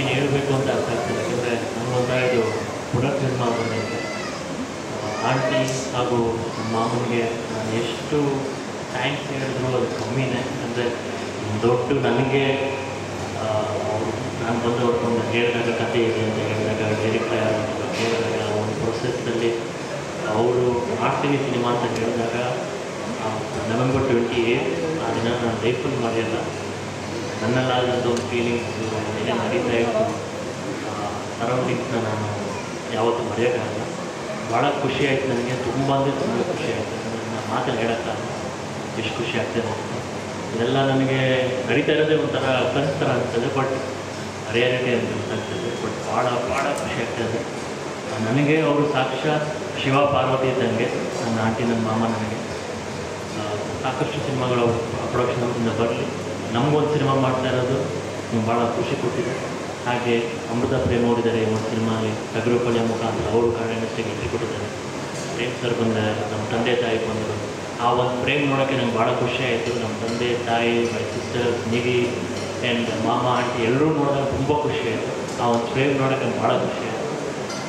ಏನು ಹೇಳಬೇಕು ಅಂತ ಅರ್ಥ ಆಗ್ತಿಲ್ಲ ಯಾಕಂದರೆ ನನಗೊಂದಾಯಿತು ಪುನರ್ಜನ್ಮ ಅಂತ ಆಂಟಿ ಹಾಗೂ ಮಾಮನಿಗೆ ನಾನು ಎಷ್ಟು ಥ್ಯಾಂಕ್ಸ್ ಹೇಳಿದ್ರು ಅದು ಕಮ್ಮಿನೇ. ಅಂದರೆ ದೊಡ್ಡ ನನಗೆ ನಾನು ಬಂದು ಅವ್ರಿಗೊಂದು ಹೇಳಿದಾಗ ಕತೆ ಇದೆ ಅಂತ ಹೇಳಿದಾಗ ಡೈರೆಕ್ಟ್ ಹೇಳಿದಾಗ ಒಂದು ಪ್ರೊಸೆಸ್ನಲ್ಲಿ ಅವರು ಮಾಡ್ತೀನಿ ಸಿನಿಮಾ ಅಂತ ಹೇಳಿದಾಗ ನವೆಂಬರ್ ಟ್ವೆಂಟಿ ಏಯ್ಟ್ ಆ ದಿನ ನಾನು ಲೈಫಲ್ಲಿ ಮರೆಯಲ್ಲ ನನ್ನಲ್ಲಾದಂಥ ಒಂದು ಫೀಲಿಂಗ್ಸು ಏನೇ ನಡೀತಾ ಇತ್ತು ಸರೌಂಡಿಂಗ್ಸ್ನ ನಾನು ಯಾವತ್ತೂ ಮರೆಯೋಕ್ಕಾಗಲ್ಲ. ಭಾಳ ಖುಷಿ ಆಯಿತು ನನಗೆ, ತುಂಬ ಅಂದರೆ ತುಂಬ ಖುಷಿ ಆಯಿತು. ನನ್ನ ಮಾತಲ್ಲಿ ಹೇಳೋಕ್ಕಾಗಲ್ಲ. ಎಷ್ಟು ಖುಷಿ ಆಗ್ತದೆ ಅಂತ. ಇದೆಲ್ಲ ನನಗೆ ನಡೀತಾ ಇರೋದೇ ಒಂಥರ ಕನಸು ಥರ ಆಗ್ತದೆ ಬಟ್ ರಿಯಾಲಿಟಿ ಅಂತ ಗೊತ್ತಾಗ್ತದೆ. ಬಟ್ ಭಾಳ ಭಾಳ ಖುಷಿ ಆಗ್ತದೆ ನನಗೆ ಅವರು ಸಾಕ್ಷಾತ್ ಶಿವ ಪಾರ್ವತಿ ಇದ್ದಂಗೆ, ನನ್ನ ಆಂಟಿ, ನನ್ನ ಮಾಮ ನನಗೆ. ಸಾಕಷ್ಟು ಸಿನಿಮಾಗಳು ಪ್ರೊಡಕ್ಷನ್ ಅವರಿಂದ ಬರಲಿ. ನಮಗೊಂದು ಸಿನಿಮಾ ಮಾಡ್ತಾ ಇರೋದು ಭಾಳ ಖುಷಿ ಕೊಟ್ಟಿದೆ. ಹಾಗೆ ಅಮೃತ ಪ್ರೇಮ್ ನೋಡಿದ್ದಾರೆ ಒಂದು ಸಿನಿಮಾಲಿ ಟಗರುಪಳ್ಳಿಯ ಮುಖಾಂತರ ಅವರು ಕಾರಣಕ್ಕೆ ಎಂಟ್ರಿ ಕೊಟ್ಟಿದ್ದಾರೆ ಪ್ರೇಮ್ ಸರ್ ಬಂದರೆ, ನಮ್ಮ ತಂದೆ ತಾಯಿ ಬಂದರು. ಆ ಒಂದು ಪ್ರೇಮ್ ನೋಡೋಕ್ಕೆ ನಂಗೆ ಭಾಳ ಖುಷಿ ಆಯಿತು. ನಮ್ಮ ತಂದೆ ತಾಯಿ ಮೈ ಸಿಸ್ಟರ್ ನಿಧಿ ಆ್ಯಂಡ್ ಮಾಮ, ಆಂಟಿ ಎಲ್ಲರೂ ನೋಡಿದಾಗ ತುಂಬ ಖುಷಿ ಆಯಿತು. ಆ ಒಂದು ಪ್ರೇಮ್ ನೋಡೋಕ್ಕೆ ನಂಗೆ ಭಾಳ ಖುಷಿ ಆಯಿತು.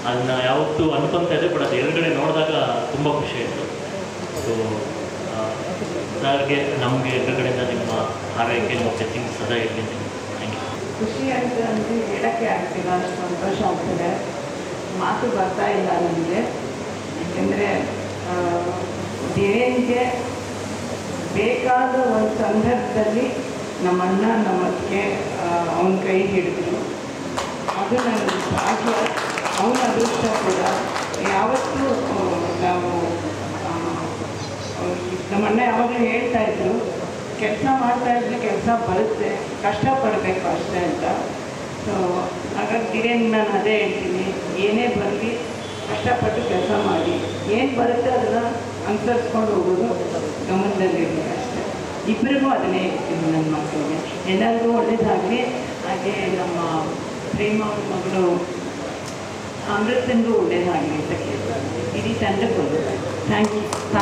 ಅದನ್ನ ಯಾವತ್ತೂ ಅನ್ಕೊತಾ ಇದೆ ಬಟ್ ಅದು ಎದುರುಗಡೆ ನೋಡಿದಾಗ ತುಂಬ ಖುಷಿ ಆಯಿತು. ಸೊ ಸರ್ಗೆ ನಮಗೆ ಎದುರುಗಡೆಯಿಂದ ನಿಮ್ಮ ಆರೋಗ್ಯ ಮತ್ತು ಸದಾ ಇರಲಿ. ಥ್ಯಾಂಕ್ ಯು ಖುಷಿ ಅಂತ ಅಂದರೆ ಹೇಳೋಕ್ಕೆ ಆಗ್ತಿಲ್ಲ, ಅಷ್ಟು ಸಂತೋಷ ಆಗ್ತಿದೆ. ಮಾತು ಬರ್ತಾ ಇಲ್ಲ ನನಗೆ ಯಾಕೆಂದರೆ ದೇವೇನ್ಗೆ ಬೇಕಾದ ಒಂದು ಸಂದರ್ಭದಲ್ಲಿ ನಮ್ಮ ಅಣ್ಣ ನಮ್ಮಕ್ಕೆ ಅವನ ಕೈ ಹಿಡಿದ್ರು. ಅದು ನನ್ನ ಭಾಗ್ಯ. ಅವನ ಅದೃಷ್ಟ ಕೂಡ. ಯಾವತ್ತೂ ನಾವು ನಮ್ಮ ಅಣ್ಣ ಯಾವಾಗಲೂ ಹೇಳ್ತಾ ಇದ್ರು, ಕೆಲಸ ಮಾಡ್ತಾ ಇದ್ರೆ ಕೆಲಸ ಬರುತ್ತೆ ಕಷ್ಟಪಡಬೇಕು ಅಷ್ಟೇ ಅಂತ. ಸೊ ಹಾಗಾಗಿ ಗಿರೇನ್ ನಾನು ಅದೇ ಹೇಳ್ತೀನಿ, ಏನೇ ಬರಲಿ ಕಷ್ಟಪಟ್ಟು ಕೆಲಸ ಮಾಡಿ. ಏನು ಬರುತ್ತೆ ಅದನ್ನು ಅನುಸರಿಸ್ಕೊಂಡು ಹೋಗೋದು ಗಮನದಲ್ಲಿರಲಿ ಅಷ್ಟೇ. ಇಬ್ಬರಿಗೂ ಅದನ್ನೇ ಹೇಳ್ತೀನಿ ನನ್ನ ಮಕ್ಕಳಿಗೆ ಎಲ್ಲರಿಗೂ ಒಳ್ಳೇದಾಗಲಿ. ಹಾಗೆ ನಮ್ಮ ಪ್ರೇಮ ಮಗಳು ಅಮೃತಂಗೂ ಒಳ್ಳೇದಾಗಲಿ ಅಂತ ಕೇಳ್ತಾರೆ ಇಡೀ ತಂಡಕ್ಕೂ ಥ್ಯಾಂಕ್ ಯು